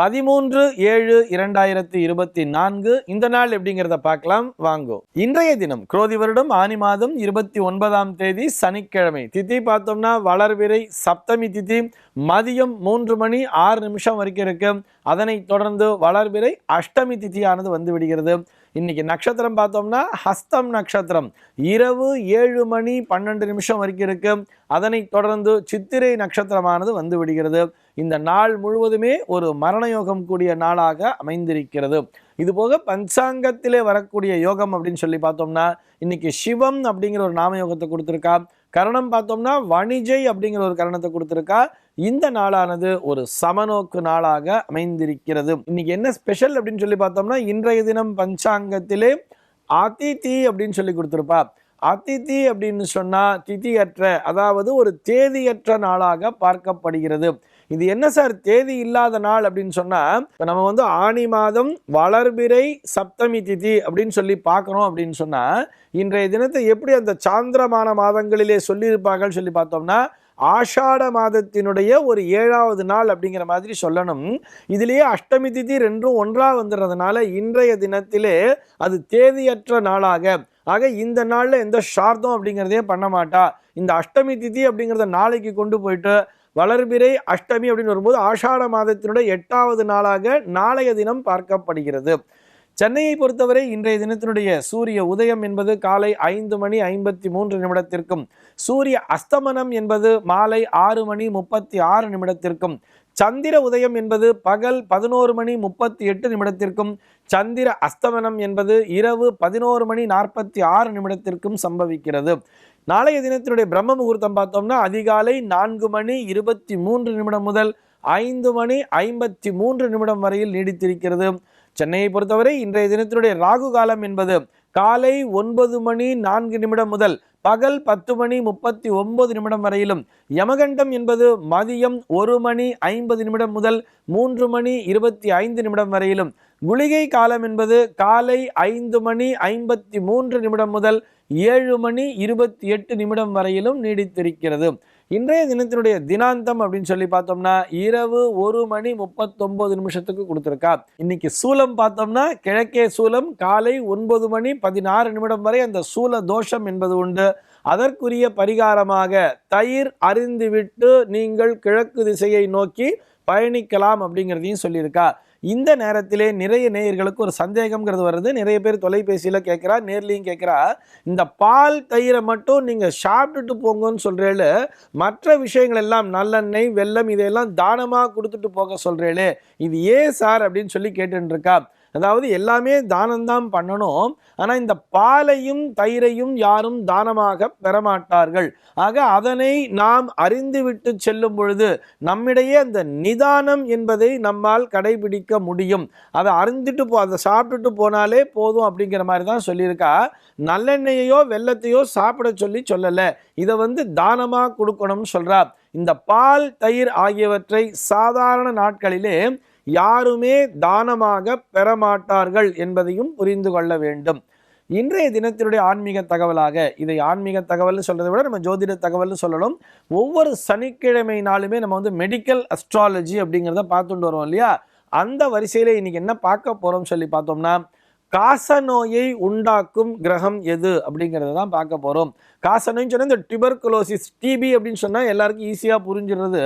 பதிமூன்று ஏழு இரண்டாயிரத்தி இருபத்தி நான்கு. இந்த நாள் எப்படிங்கிறத பார்க்கலாம். வாங்கோ. இன்றைய தினம் குரோதி வருடம் ஆனி மாதம் இருபத்தி ஒன்பதாம் தேதி சனிக்கிழமை. திதி பார்த்தோம்னா வளர்விரை சப்தமி திதி மதியம் மூன்று மணி ஆறு நிமிஷம் வரைக்கும் இருக்கு. அதனைத் தொடர்ந்து வளர்விரை அஷ்டமி திதியானது வந்து விடுகிறது. இன்னைக்கு நட்சத்திரம் பார்த்தோம்னா ஹஸ்தம் நட்சத்திரம். இரவு ஏழு மணி பன்னெண்டு நிமிஷம் வரைக்கும் இருக்கு. அதனை தொடர்ந்து சித்திரை நட்சத்திரமானது வந்து விடுகிறது. இந்த நாள் முழுவதுமே ஒரு மரண யோகம் கூடிய நாளாக அமைந்திருக்கிறது. இதுபோக பஞ்சாங்கத்திலே வரக்கூடிய யோகம் அப்படின்னு சொல்லி பார்த்தோம்னா இன்னைக்கு சிவம் அப்படிங்கிற ஒரு நாம யோகத்தை கொடுத்துருக்கா. கரணம் பார்த்தோம்னா வணிஜை அப்படிங்கிற ஒரு கரணத்தை கொடுத்துருக்கா. இந்த நாளானது ஒரு சமநோக்கு நாளாக அமைந்திருக்கிறது. இன்னைக்கு என்ன ஸ்பெஷல் அப்படின்னு சொல்லி பார்த்தோம்னா இன்றைய தினம் பஞ்சாங்கத்திலே அதிதி அப்படின்னு சொல்லி கொடுத்துருப்பா. அதிதி அப்படின்னு சொன்னால் திதியற்ற அதாவது ஒரு தேதியற்ற நாளாக பார்க்கப்படுகிறது. இது என்ன சார்? தேதி இல்லாத நாள் அப்படின்னு சொன்னால் இப்போ நம்ம வந்து ஆணி மாதம் வளர்பிறை சப்தமி திதி அப்படின்னு சொல்லி பார்க்கணும் அப்படின்னு சொன்னால் இன்றைய தினத்தை எப்படி அந்த சாந்திரமான மாதங்களிலே சொல்லியிருப்பார்கள் சொல்லி பார்த்தோம்னா ஆஷாட மாதத்தினுடைய ஒரு ஏழாவது நாள் அப்படிங்கிற மாதிரி சொல்லணும். இதுலேயே அஷ்டமி திதி ரெண்டும் ஒன்றாக வந்துடுறதுனால இன்றைய தினத்திலே அது தேதியற்ற நாளாக. ஆக இந்த நாளில் எந்த ஷார்த்தம் அப்படிங்கிறதே பண்ண மாட்டா. இந்த அஷ்டமி திதி அப்படிங்கிறத நாளைக்கு கொண்டு போயிட்டு வளர்பிறை அஷ்டமி அப்படின்னு வரும்போது ஆஷாட மாதத்தினுடைய எட்டாவது நாளாக நாளைய தினம் பார்க்கப்படுகிறது. சென்னையை பொறுத்தவரை இன்றைய தினத்தினுடைய சூரிய உதயம் என்பது காலை ஐந்து மணி ஐம்பத்தி மூன்று நிமிடத்திற்கும் சூரிய அஸ்தமனம் என்பது மாலை ஆறு மணி முப்பத்தி ஆறு நிமிடத்திற்கும் சந்திர உதயம் என்பது பகல் பதினோரு மணி முப்பத்தி எட்டு நிமிடத்திற்கும் சந்திர அஸ்தமனம் என்பது இரவு பதினோரு மணி நாற்பத்தி ஆறு நிமிடத்திற்கும் சம்பவிக்கிறது. நாளைய தினத்தினுடைய பிரம்ம முகூர்த்தம் பார்த்தோம்னா அதிகாலை நான்கு மணி இருபத்தி மூன்று நிமிடம் முதல் ஐந்து மணி ஐம்பத்தி மூன்று நிமிடம் வரையில் நீடித்திருக்கிறது. சென்னையை பொறுத்தவரை இன்றைய தினத்தினுடைய ராகு காலம் என்பது காலை ஒன்பது மணி நான்கு நிமிடம் முதல் பகல் பத்து மணி முப்பத்தி ஒன்பது நிமிடம் வரையிலும் யமகண்டம் என்பது மதியம் ஒரு மணி ஐம்பது நிமிடம் முதல் மூன்று மணி இருபத்தி ஐந்து நிமிடம் வரையிலும். குளிகை காலம் என்பது காலை ஐந்து மணி ஐம்பத்தி மூன்று நிமிடம் முதல் ஏழு மணி இருபத்தி எட்டு நிமிடம் வரையிலும் நீடித்திருக்கிறது. இன்றைய தினத்தினுடைய தினாந்தம் அப்படின்னு சொல்லி பார்த்தோம்னா இரவு ஒரு மணி முப்பத்தொன்பது நிமிஷத்துக்கு கொடுத்துருக்கா. இன்னைக்கு சூலம் பார்த்தோம்னா கிழக்கே சூலம் காலை ஒன்பது மணி பதினாறு நிமிடம் வரை அந்த சூல தோஷம் என்பது உண்டு. அதற்குரிய பரிகாரமாக தயிர் அறிந்துவிட்டு நீங்கள் கிழக்கு திசையை நோக்கி பயணிக்கலாம் அப்படிங்கிறதையும் சொல்லியிருக்கா. இந்த நேரத்திலே நிறைய நேயர்களுக்கு ஒரு சந்தேகம்ங்கிறது வருது. நிறைய பேர் தொலைபேசியில் கேட்குறா நேர்லையும் கேட்குறா. இந்த பால் தயிரை மட்டும் நீங்கள் சாப்பிட்டுட்டு போங்கன்னு சொல்கிறேளு மற்ற விஷயங்கள் எல்லாம் நல்லெண்ணெய் வெல்லம் இதையெல்லாம் தானமாக கொடுத்துட்டு போக சொல்கிறேளே இது ஏன் சார் அப்படின்னு சொல்லி கேட்டுருக்கா அதாவது எல்லாமே தானம்தான் பண்ணணும். ஆனால் இந்த பாலையும் தயிரையும் யாரும் தானமாக பெறமாட்டார்கள். ஆக அதனை நாம் அறிந்துவிட்டு செல்லும் பொழுது நம்மிடையே அந்த நிதானம் என்பதை நம்மால் கடைபிடிக்க முடியும். அதை அறிந்துட்டு போ அதை சாப்பிட்டுட்டு போனாலே போதும் அப்படிங்கிற மாதிரி தான் சொல்லியிருக்கா. நல்லெண்ணெயையோ வெள்ளத்தையோ சாப்பிட சொல்லி சொல்லலை. இதை வந்து தானமாக கொடுக்கணும்னு சொல்கிறார் இந்த பால் தயிர் ஆகியவற்றை சாதாரண நாட்களிலே யாருமே தானமாக பெறமாட்டார்கள் என்பதையும் புரிந்து கொள்ள வேண்டும். இன்றைய தினத்தினுடைய ஆன்மீக தகவலாக இதை ஆன்மீக தகவல்னு சொல்கிறத விட நம்ம ஜோதிட தகவல்னு சொல்லணும். ஒவ்வொரு சனிக்கிழமை நாளுமே நம்ம வந்து மெடிக்கல் அஸ்ட்ராலஜி அப்படிங்கிறத பார்த்துட்டு வரோம் இல்லையா? அந்த வரிசையில் இன்னைக்கு என்ன பார்க்க போகிறோம்னு சொல்லி பார்த்தோம்னா காசநோயை உண்டாக்கும் கிரகம் எது அப்படிங்கிறத தான் பார்க்க போகிறோம் காசனைன்னு சொன்னால் இந்த டிபர்குலோசிஸ் டிபி அப்படின்னு சொன்னால் எல்லாருக்கும் ஈஸியாக புரிஞ்சிடுறது.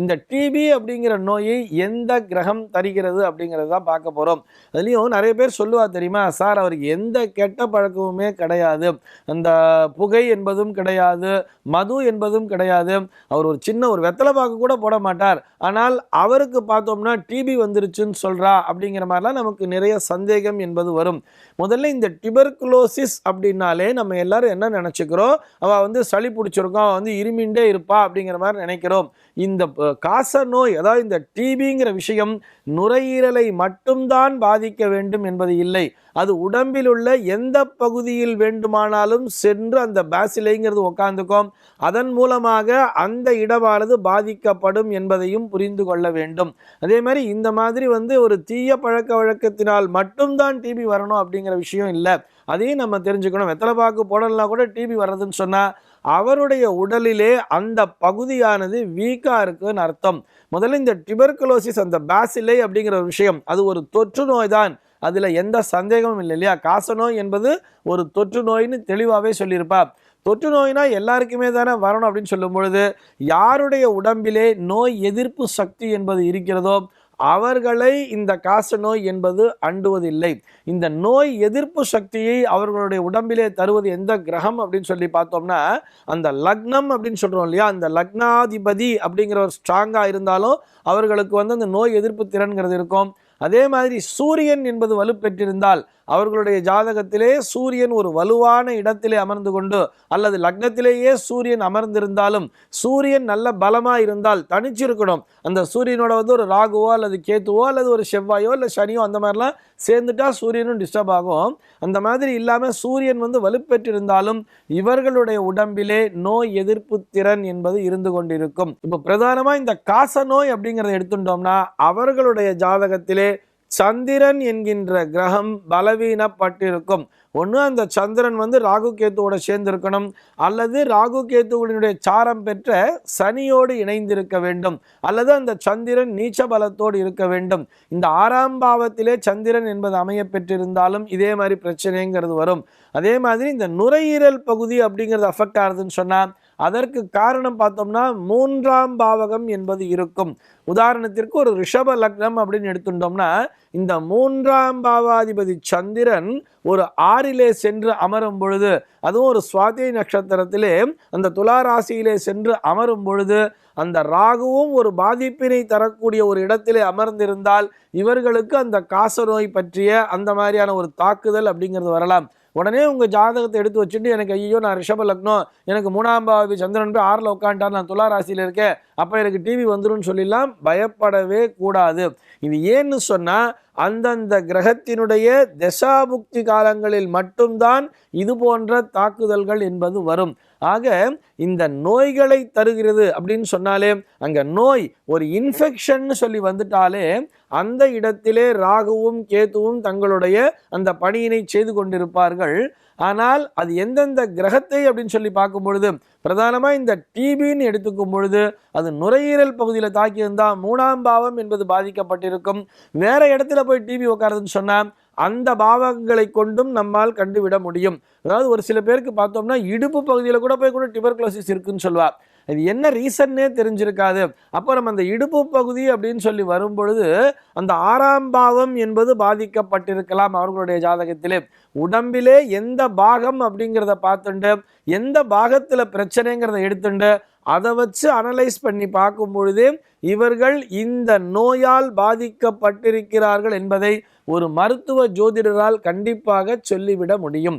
இந்த டிபி அப்படிங்கிற நோயை எந்த கிரகம் தருகிறது அப்படிங்கிறது தான் பார்க்க போகிறோம் அதுலேயும் நிறைய பேர் சொல்லுவா தெரியுமா சார் அவருக்கு எந்த கெட்ட பழக்கமுமே கிடையாது. அந்த புகை என்பதும் கிடையாது மது என்பதும் கிடையாது. அவர் ஒரு சின்ன ஒரு வெத்தலை பாக்கு கூட போட மாட்டார். ஆனால் அவருக்கு பார்த்தோம்னா டிபி வந்துருச்சுன்னு சொல்கிறா அப்படிங்கிற மாதிரிலாம் நமக்கு நிறைய சந்தேகம் என்பது வரும். முதல்ல இந்த டிபர்குலோசிஸ் அப்படின்னாலே நம்ம எல்லாரும் என்ன நினச்சிக்கிறோம்? அவள் வந்து சளி பிடிச்சிருக்கோம். அவள் வந்து இருமிண்டே இருப்பா அப்படிங்கிற மாதிரி நினைக்கிறோம். இந்த காச நோய் அதாவது இந்த டிபிங்கிற விஷயம் நுரையீரலை மட்டும்தான் பாதிக்க வேண்டும் என்பது இல்லை. அது உடம்பில் உள்ள எந்த பகுதியில் வேண்டுமானாலும் சென்று அந்த பேசிலைங்கிறது உட்காந்துக்கும் அதன் மூலமாக அந்த இடமானது பாதிக்கப்படும் என்பதையும் புரிந்து கொள்ள வேண்டும். அதே மாதிரி இந்த மாதிரி வந்து ஒரு தீய பழக்க வழக்கத்தினால் மட்டும்தான் டிபி வரணும் அப்படிங்கிற விஷயம் இல்லை. அதையும் நம்ம தெரிஞ்சுக்கணும். வெத்தலை பாக்கு போடலாம் கூட டிபி வர்றதுன்னு சொன்னால் அவருடைய உடலிலே அந்த பகுதியானது வீக்காக இருக்குன்னு அர்த்தம். முதல்ல இந்த டிபர்குலோசிஸ் அந்த பேசிலை அப்படிங்கிற ஒரு விஷயம் அது ஒரு தொற்று நோய் தான் அதில் எந்த சந்தேகமும் இல்லை இல்லையா? காசநோய் என்பது ஒரு தொற்று நோய்னு தெளிவாகவே சொல்லியிருப்பார் தொற்று நோய்னா எல்லாருக்குமே தானே வரணும் அப்படின்னு சொல்லும் பொழுது யாருடைய உடம்பிலே நோய் எதிர்ப்பு சக்தி என்பது இருக்கிறதோ அவர்களை இந்த காச நோய் என்பது அண்டுவதில்லை. இந்த நோய் எதிர்ப்பு சக்தியை அவர்களுடைய உடம்பிலே தருவது எந்த கிரகம் அப்படின்னு சொல்லி பார்த்தோம்னா அந்த லக்னம் அப்படின்னு சொல்கிறோம் இல்லையா? அந்த லக்னாதிபதி அப்படிங்கிற ஒரு ஸ்ட்ராங்காக இருந்தாலும் அவர்களுக்கு வந்து அந்த நோய் எதிர்ப்பு திறன்கிறது இருக்கும். அதே மாதிரி சூரியன் என்பது வலுப்பெற்றிருந்தால் அவர்களுடைய ஜாதகத்திலே சூரியன் ஒரு வலுவான இடத்திலே அமர்ந்து கொண்டு அல்லது லக்னத்திலேயே சூரியன் அமர்ந்திருந்தாலும் சூரியன் நல்ல பலமாக இருந்தால் தனிச்சிருக்கணும். அந்த சூரியனோட வந்து ஒரு ராகுவோ அல்லது கேத்துவோ அல்லது ஒரு செவ்வாயோ இல்லை சனியோ அந்த மாதிரிலாம் சேர்ந்துட்டா சூரியனும் டிஸ்டர்ப் ஆகும். அந்த மாதிரி இல்லாமல் சூரியன் வந்து வலுப்பெற்றிருந்தாலும் இவர்களுடைய உடம்பிலே நோய் எதிர்ப்பு திறன் என்பது இருந்து கொண்டிருக்கும். இப்போ பிரதானமாக இந்த காச நோய் அப்படிங்கிறத எடுத்துட்டோம்னா அவர்களுடைய ஜாதகத்திலே சந்திரன் என்கின்ற கிரகம் பலவீனப்பட்டிருக்கும். ஒன்று அந்த சந்திரன் வந்து ராகு கேத்துவோட சேர்ந்திருக்கணும். அல்லது ராகு கேத்துவனுடைய சாரம் பெற்ற சனியோடு இணைந்திருக்க வேண்டும். அல்லது அந்த சந்திரன் நீச்ச பலத்தோடு இருக்க வேண்டும். இந்த ஆறாம் பாவத்திலே சந்திரன் என்பது அமைய பெற்றிருந்தாலும் இதே மாதிரி பிரச்சனைங்கிறது வரும். அதே மாதிரி இந்த நுரையீரல் பகுதி அப்படிங்கிறது அஃபெக்ட் ஆகுதுன்னு சொன்னால் அதற்கு காரணம் பார்த்தோம்னா மூன்றாம் பாவகம் என்பது இருக்கும். உதாரணத்திற்கு ஒரு ரிஷப லக்னம் அப்படின்னு எடுத்துட்டோம்னா இந்த மூன்றாம் பாவாதிபதி சந்திரன் ஒரு ஆறிலே சென்று அமரும் பொழுது அதுவும் ஒரு சுவாதி நட்சத்திரத்திலே அந்த துலா ராசியிலே சென்று அமரும் பொழுது அந்த ராகுவும் ஒரு பாதிப்பினை தரக்கூடிய ஒரு இடத்திலே அமர்ந்திருந்தால் இவர்களுக்கு அந்த காசநோய் பற்றிய அந்த மாதிரியான ஒரு தாக்குதல் அப்படிங்கிறது வரலாம். உடனே உங்கள் ஜாதகத்தை எடுத்து வச்சுட்டு எனக்கு ஐயோ நான் ரிஷப லக்னம் எனக்கு மூணாம் பாவி சந்திரன் போய் ஆறில் உட்காந்துட்டார் நான் துலா ராசியில் இருக்கேன் அப்போ எனக்கு டிவி வந்துடும் சொல்லிலாம் பயப்படவே கூடாது. இது ஏன்னு சொன்னால் அந்தந்த கிரகத்தினுடைய தசாபுக்தி காலங்களில் மட்டும்தான் இது போன்ற தாக்குதல்கள் என்பது வரும். ஆக இந்த நோய்களை தருகிறது அப்படின்னு சொன்னாலே அங்கே நோய் ஒரு இன்ஃபெக்ஷன் சொல்லி வந்துட்டாலே அந்த இடத்திலே ராகுவும் கேத்துவும் தங்களுடைய அந்த பணியினை செய்து கொண்டிருப்பார்கள். ஆனால் அது எந்தெந்த கிரகத்தை அப்படின்னு சொல்லி பார்க்கும் பொழுது பிரதானமாக இந்த டிபின்னு எடுத்துக்கும் பொழுது அது நுரையீரல் பகுதியில் தாக்கியிருந்தால் மூணாம் பாவம் என்பது பாதிக்கப்பட்டிருக்கும். வேறு இடத்துல போய் டிபி உட்காருதுன்னு சொன்னால் அந்த பாவங்களை கொண்டும் நம்மால் கண்டுவிட முடியும். அதாவது ஒரு சில பேருக்கு பார்த்தோம்னா இடுப்பு பகுதியில் கூட போய் கூட டிபர்குலோசிஸ் இருக்குன்னு சொல்லுவா. இது என்ன ரீசன்னே தெரிஞ்சிருக்காது. அப்புறம் அந்த இடுப்பு பகுதி அப்படின்னு சொல்லி வரும் பொழுது அந்த ஆறாம் பாவம் என்பது பாதிக்கப்பட்டிருக்கலாம் அவர்களுடைய ஜாதகத்திலே. உடம்பிலே எந்த பாகம் அப்படிங்கிறத பார்த்துண்டு எந்த பாகத்தில் பிரச்சனைங்கிறத எடுத்துண்டு அதை வச்சு அனலைஸ் பண்ணி பார்க்கும் பொழுது இவர்கள் இந்த நோயால் பாதிக்கப்பட்டிருக்கிறார்கள் என்பதை ஒரு மருத்துவ ஜோதிடரால் கண்டிப்பாக சொல்லிவிட முடியும்.